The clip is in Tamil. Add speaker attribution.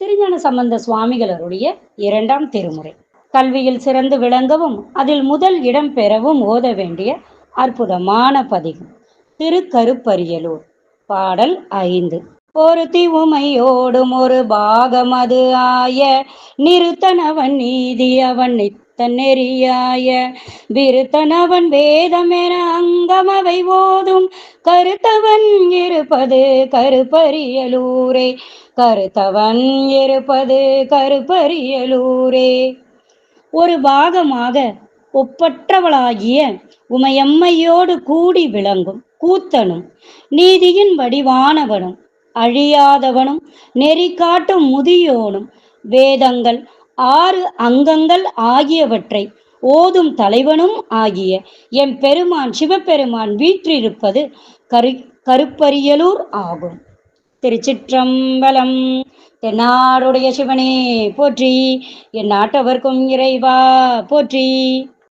Speaker 1: திருஞான சம்பந்த சுவாமிகளருடைய இரண்டாம் திருமுறை. கல்வியில் சிறந்து விளங்கவும் அதில் முதல் இடம் பெறவும் ஓத வேண்டிய அற்புதமான பதிகம். திருக்கருப்பரியலூர் பாடல் ஐந்து. ஒரு உமையோடும் ஒரு பாகம் அது ஆய. நிறுத்தனவன் நீதி அவன் நித்த நெறியாய. விருத்தனவன் வேதம் என அங்கமவை ஓதும். கருத்தவன் இருப்பது கருப்பரியலூரே. கருத்தவன் இருப்பது கருப்பரியலூரே. ஒரு பாகமாக ஒப்பற்றவளாகிய உமையம்மையோடு கூடி விளங்கும் கூத்தனும் நீதியின் வடிவானவனும் அழியாதவனும் நெறி காட்டும் முதியோனும். வேதங்கள் ஆறு அங்கங்கள் ஆகியவற்றை ஓதும் தலைவனும் ஆகிய எம் பெருமான் சிவபெருமான் வீற்றிருப்பது கரு கருப்பரியலூர் ஆகும். திருச்சிற்றம்பலம் தென்னாடுடைய சிவனே போற்றி என் நாட்டவர்க்கும் இறைவா போற்றி.